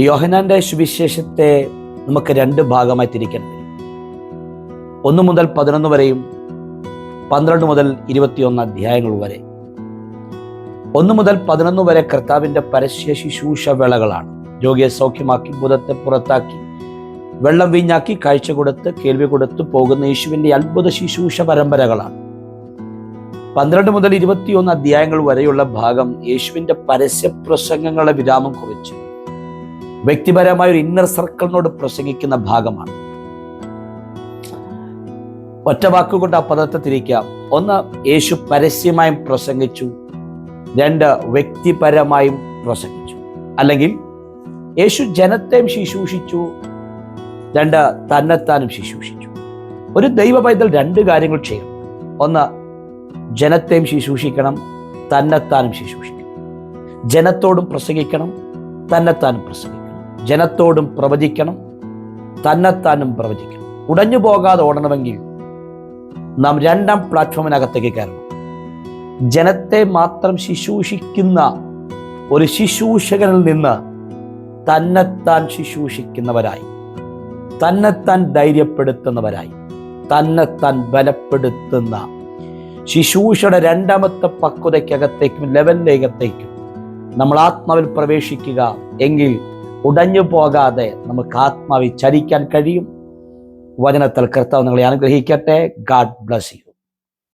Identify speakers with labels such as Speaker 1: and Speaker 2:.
Speaker 1: യോഹനാന്റെ സുവിശേഷത്തെ നമുക്ക് രണ്ട് ഭാഗമായി തിരിക്കാൻ കഴിയും ഒന്ന് മുതൽ പതിനൊന്ന് വരെയും പന്ത്രണ്ട് മുതൽ ഇരുപത്തിയൊന്ന് അധ്യായങ്ങൾ വരെ. ഒന്ന് മുതൽ പതിനൊന്ന് വരെ കർത്താവിന്റെ പരസ്യ ശുശ്രൂഷ വേളകളാണ് രോഗിയെ സൗഖ്യമാക്കി ബുധത്തെ പുറത്താക്കി വെള്ളം വീഞ്ഞാക്കി കാഴ്ച കൊടുത്ത് കേൾവി കൊടുത്ത് പോകുന്ന യേശുവിന്റെ അത്ഭുത ശുശ്രൂഷ പരമ്പരകളാണ്. പന്ത്രണ്ട് മുതൽ ഇരുപത്തിയൊന്ന് അധ്യായങ്ങൾ വരെയുള്ള ഭാഗം യേശുവിന്റെ പരസ്യ പ്രസംഗങ്ങളെ വിരാമം കുറിച്ച്. വ്യക്തിപരമായ ഒരു ഇന്നർ സർക്കിളിനോട് പ്രസംഗിക്കുന്ന ഭാഗമാണ്. ഒറ്റ വാക്കുകൊണ്ട് ആ പദത്തെ തിരിക്കാം. ഒന്ന് യേശു പരസ്യമായും പ്രസംഗിച്ചു. രണ്ട് വ്യക്തിപരമായും പ്രസംഗിച്ചു. അല്ലെങ്കിൽ യേശു ജനത്തെയും ശുശ്രൂഷിച്ചു. രണ്ട് തന്നെത്താനും ശുശ്രൂഷിച്ചു. ഒരു ദൈവ പൈതൽ രണ്ട് കാര്യങ്ങൾ ചെയ്യണം. ഒന്ന് ജനത്തെയും ശുശ്രൂഷിക്കണം. തന്നെത്താനും ശുശ്രൂഷിക്കണം. ജനത്തോടും പ്രസംഗിക്കണം. തന്നെത്താനും പ്രസംഗിക്കണം. ജനത്തോടും പ്രവചിക്കണം തന്നെത്താനും പ്രവചിക്കണം. ഉടഞ്ഞു പോകാതെ ഓടണമെങ്കിൽ നാം രണ്ടാം പ്ലാറ്റ്ഫോമിനകത്തേക്ക് കയറണം. ജനത്തെ മാത്രം ശുശ്രൂഷിക്കുന്ന ഒരു ശുശ്രൂഷകനിൽ നിന്ന് തന്നെത്താൻ ശുശ്രൂഷിക്കുന്നവരായി തന്നെത്താൻ ധൈര്യപ്പെടുത്തുന്നവരായി തന്നെത്താൻ ബലപ്പെടുത്തുന്ന ശിശൂഷയുടെ രണ്ടാമത്തെ പക്വതയ്ക്കകത്തേക്കും ലെവലിലേക്കത്തേക്കും നമ്മൾ ആത്മാവിൽ പ്രവേശിക്കുക എങ്കിൽ ഉടഞ്ഞു പോകാതെ നമുക്ക് ആത്മാവിൽ ചരിക്കാൻ കഴിയും. വചനത്തിൽ കർത്താവ് നിങ്ങളെ അനുഗ്രഹിക്കട്ടെ. God bless you